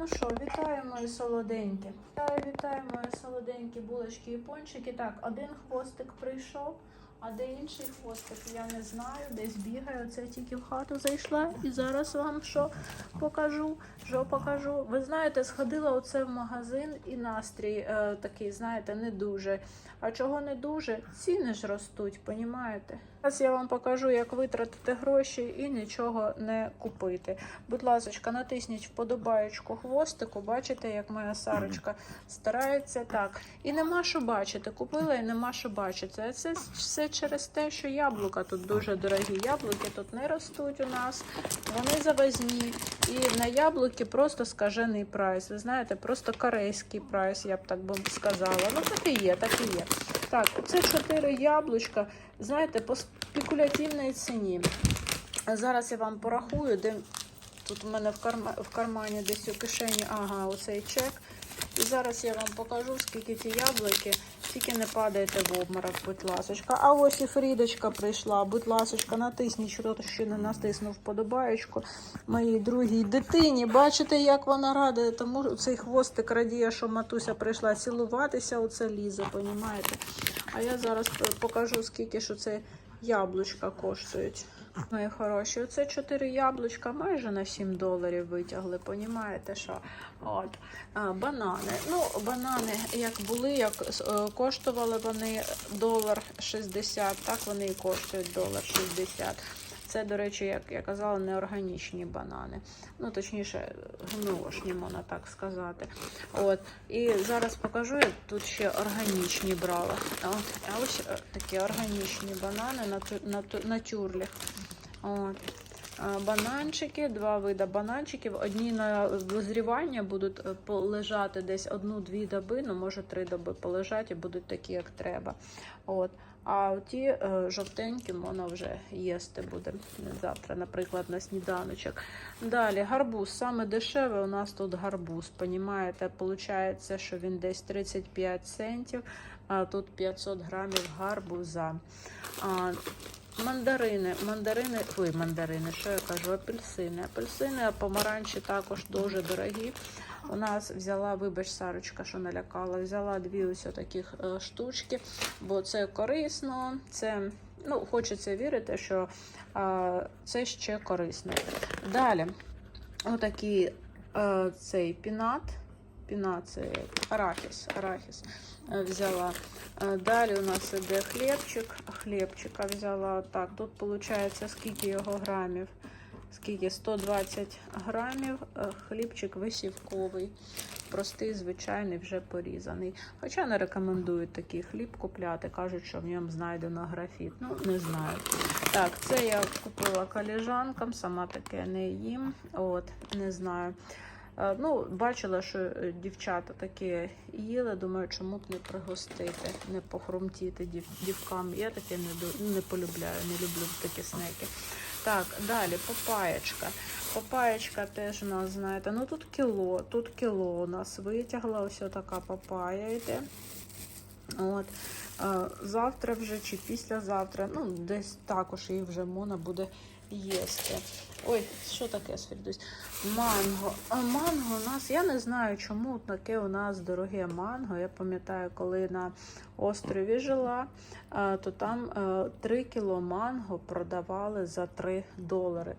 Ну що, вітаю мої солоденькі. Вітаю, вітаю мої солоденькі булочки і пончики. Так, один хвостик прийшов, а де інший хвостик, я не знаю, десь бігає. Це тільки в хату зайшла. І зараз вам що покажу. Що покажу. Ви знаєте, сходила оце в магазин і настрій е, такий, знаєте, не дуже. А чого не дуже? Ціни ж ростуть, понімаєте? Зараз я вам покажу, як витратити гроші і нічого не купити. Будь ласка, натисніть вподобаєчку хвостику. Бачите, як моя Сарочка старається так. І нема що бачити. Купила і нема що бачити. Це все через те, що яблука тут дуже дорогі. Яблуки тут не ростуть у нас, вони завозні. І на яблуки просто скажений прайс. Ви знаєте, просто корейський прайс, я б так би сказала. Ну так і є, так і є. Так, це 4 яблучка, знаєте, по спекулятивній ціні. Зараз я вам порахую, де тут у мене в, карма... в кармані десь у кишені, ага, оцей чек. І зараз я вам покажу, скільки ті яблуки, тільки не падайте в обморок, будь ласочка. А ось і Фрідочка прийшла, будь ласочка, натисніть, хто ще не натиснув вподобаєчку моїй другій дитині. Бачите, як вона рада, тому цей хвостик радіє, що матуся прийшла цілуватися, оце лізе, понімаєте? А я зараз покажу, скільки ж це яблучка коштують. Мої хороші, оце 4 яблучка майже на 7 доларів витягли, понімаєте, що? От. А, банани. Ну, банани, як були, як е, коштували вони долар 60, так вони і коштують долар 60. Це, до речі, як я казала, неорганічні банани. Ну, точніше, гнилошні, можна так сказати. От. І зараз покажу, я тут ще органічні брала. От. А ось е, такі органічні банани на, тю- на, на тюрлях. От. Бананчики, два види бананчиків. Одні на визрівання будуть е, полежати десь одну-дві доби, ну може три доби полежать і будуть такі, як треба. От. А ті е, жовтенькі можна вже їсти буде завтра, наприклад, на сніданочок. Далі гарбуз. Саме дешеве у нас тут гарбуз. Понімаєте, Получається, що він десь 35 центів, а тут 500 грамів гарбуза. А, Мандарини, мандарини, ой, мандарини, що я кажу, апельсини. Апельсини, а помаранчі також дуже дорогі. У нас взяла, вибач, Сарочка, що налякала, взяла дві ось таких е, штучки, бо це корисно, це, ну, хочеться вірити, що е, це ще корисно. Далі, отакий е, цей пінат. Пінат це арахіс, взяла. Е, Далі у нас іде хлібчик. Хлібчика взяла. Так, тут виходить, скільки його грамів? Скільки? 120 грамів. Е, Хлібчик висівковий. Простий, звичайний, вже порізаний. Хоча не рекомендують такий хліб купляти. Кажуть, що в ньому знайдено графіт. Ну, не знаю. Так, це я купила коліжанкам, сама таке не їм. От, не знаю. Е, Ну, бачила, що е, дівчата таке їли. Думаю, чому б не пригостити, не похрумтіти дів, дівкам. Я таке не, не полюбляю, не люблю такі снеки. Так, далі папаєчка. Папаєчка теж у нас, знаєте, ну тут кіло, тут кіло у нас витягла, ось така папая йде. От. Е, Завтра вже чи післязавтра, ну, десь також її вже можна буде їсти. Ой, що таке, Сфірдусь? Манго. А манго у нас, я не знаю, чому таке у нас дороге манго. Я пам'ятаю, коли на острові жила, е, то там 3 кіло манго продавали за 3 долари.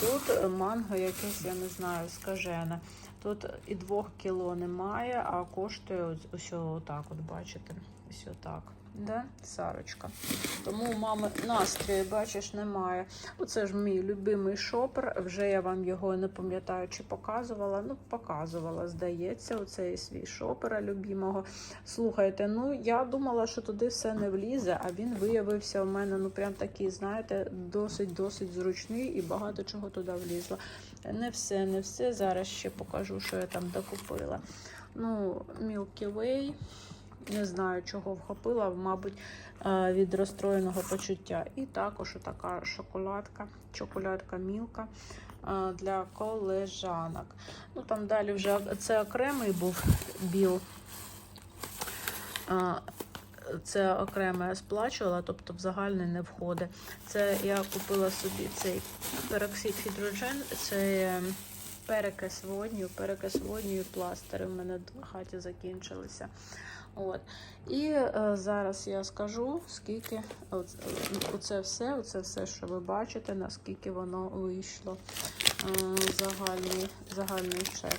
Тут е, манго якесь, я не знаю, скажене. Тут і 2 кіло немає, а коштує ось, ось отак, от бачите, ось отак. Да, Сарочка. Тому у мами настрою, бачиш, немає. Оце ж мій любимий шопер. Вже я вам його не пам'ятаю, чи показувала. Ну, показувала, здається, оцей свій шопера любимого. Слухайте, ну я думала, що туди все не влізе, а він виявився у мене, ну прям такий, знаєте, досить-досить зручний і багато чого туди влізло. Не все, не все. Зараз ще покажу, що я там докупила. Ну, Milky Way. Не знаю, чого вхопила, мабуть, е, від розстроєного почуття. І також така шоколадка, шоколадка мілка е, для колежанок. Ну там далі вже це окремий був біл. Е, Це окремо я сплачувала, тобто в загальний не входить. Це я купила собі цей пероксид гідроген, це перекис водню, перекис водню і пластири в мене в хаті закінчилися. От. І е, зараз я скажу, скільки оце, оце все, оце все, що ви бачите, наскільки воно вийшло. Е, загальний, загальний чек.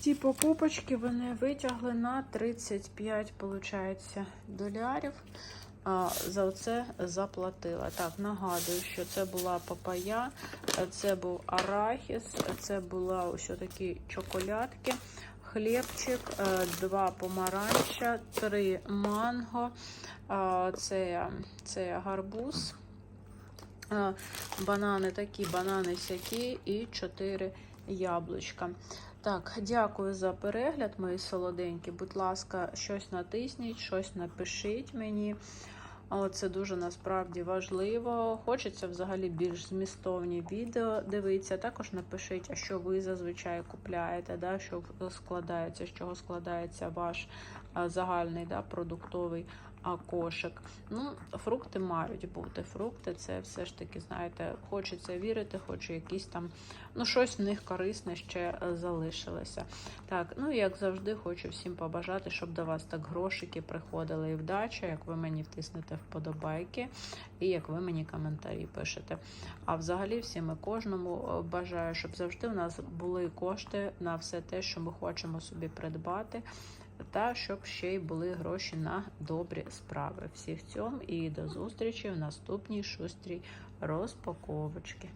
Ці покупочки вони витягли на 35, виходить, долярів. За це заплатила. Так, нагадую, що це була папая, це був арахіс, це була ось такі чоколядки, хлібчик, е, два помаранча, три манго, це, це гарбуз, банани такі, банани сякі і чотири яблучка. Так, дякую за перегляд, мої солоденькі. Будь ласка, щось натисніть, щось напишіть мені. О, Це дуже насправді важливо. Хочеться взагалі більш змістовні відео дивитися. Також напишіть, а що ви зазвичай купляєте, да, що складається, з чого складається ваш загальний да, продуктовий кошик. Ну, фрукти мають бути. Фрукти це все ж таки, знаєте, хочеться вірити, хочу якісь там, ну, щось в них корисне ще е, залишилося. Так, ну і як завжди, хочу всім побажати, щоб до вас так грошики приходили і вдача, як ви мені втиснете вподобайки, і як ви мені коментарі пишете. А взагалі, всім і кожному е, бажаю, щоб завжди у нас були кошти на все те, що ми хочемо собі придбати. Та щоб ще й були гроші на добрі справи. Всіх цьому і до зустрічі в наступній шустрій розпаковочці.